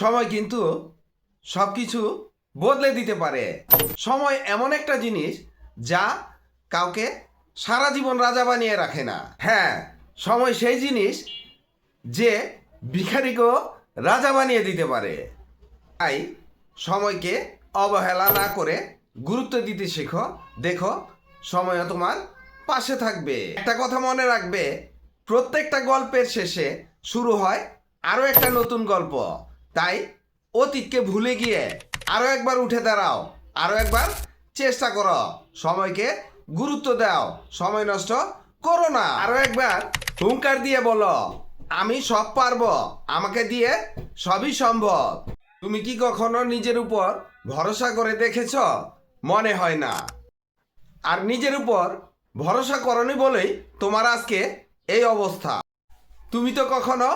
সময় কিন্তু সব কিছু বদলে দিতে পারে। সময় এমন একটা জিনিস যা কাউকে সারা জীবন রাজা বানিয়ে রাখে না। হ্যাঁ সময় সেই জিনিস যে ভিখারিকেও রাজা বানিয়ে দিতে পারে। তাই সময়কে অবহেলা না করে গুরুত্ব দিতে শেখো। দেখো, সময়ও তোমার পাশে থাকবে। একটা কথা মনে রাখবে, প্রত্যেকটা গল্পের শেষে শুরু হয় আরও একটা নতুন গল্প। তাই অতীতকে ভুলে গিয়ে আরও একবার উঠে দাঁড়াও আরও একবার চেষ্টা করো। সময়কে গুরুত্ব দাও, সময় নষ্ট করো না। আরও একবার হুঙ্কার দিয়ে বলো, আমি সব পারব, আমাকে দিয়ে সবই সম্ভব। তুমি কি কখনো নিজের উপর ভরসা করে দেখেছ? মনে হয় না। আর নিজের উপর ভরসা করনি বলেই তোমার আজকে এই অবস্থা। তুমি তো কখনো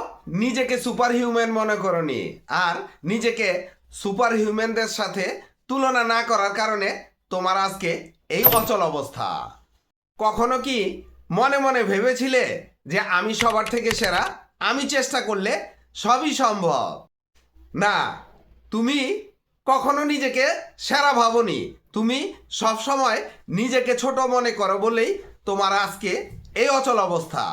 নিজেকে সুপার হিউম্যান মনে করনি। আর নিজেকে সুপার হিউম্যানদের সাথে তুলনা না করার কারণে তোমার আজকে এই অচল অবস্থা। কখনো কি মনে মনে ভেবেছিলে যে আমি সবার থেকে সেরা? আমি চেষ্টা করলে সবই সম্ভব। না, তুমি কখনো নিজেকে সেরা ভাবনি। তুমি সব সময় নিজেকে ছোট মনে করো বলেই তোমার আজকে এই অচল অবস্থা।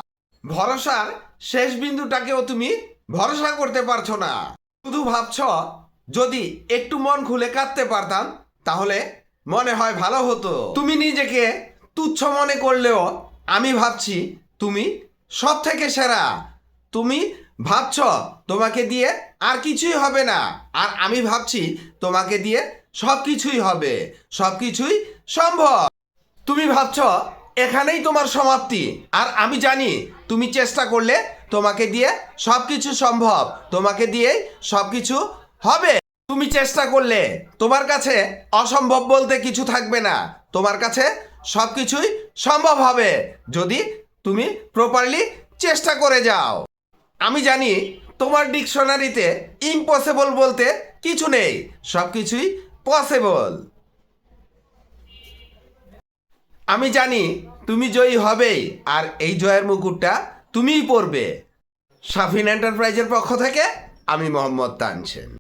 ভরসার শেষ বিন্দুটাকেও তুমি ভরসা করতে পারছ না। শুধু ভাবছ, যদি একটু মন খুলে কাঁদতে পারতাম, তাহলে মনে হয় ভালো হতো। তুমি নিজেকে তুচ্ছ মনে করলেও আমি ভাবছি তুমি সব থেকে সেরা। তুমি ভাবছ, তোমাকে দিয়ে আর কিছুই হবে না। আর আমি ভাবছি, তোমাকে দিয়ে সব কিছুই হবে। সব কিছুই সম্ভব। তুমি ভাবছ এখানেই তোমার সমাপ্তি। আর আমি জানি, তুমি চেষ্টা করলে তোমাকে দিয়ে সব কিছু সম্ভব। তোমাকে দিয়ে সব কিছু হবে। তুমি চেষ্টা করলে, তোমার কাছে অসম্ভব বলতে কিছু থাকবে না। তোমার কাছে সব কিছুই সম্ভব হবে, যদি তুমি প্রপারলি চেষ্টা করে যাও। আমি জানি, তোমার ডিকশনারিতে ইম্পসিবল বলতে কিছু নেই সব কিছুই পসিবল আমি জানি তুমি জয়ী হবেই আর এই জয়ের মুকুটটা তুমিই পরবে। সাফিন এন্টারপ্রাইজের পক্ষ থেকে আমি মোহাম্মদ তানসেন।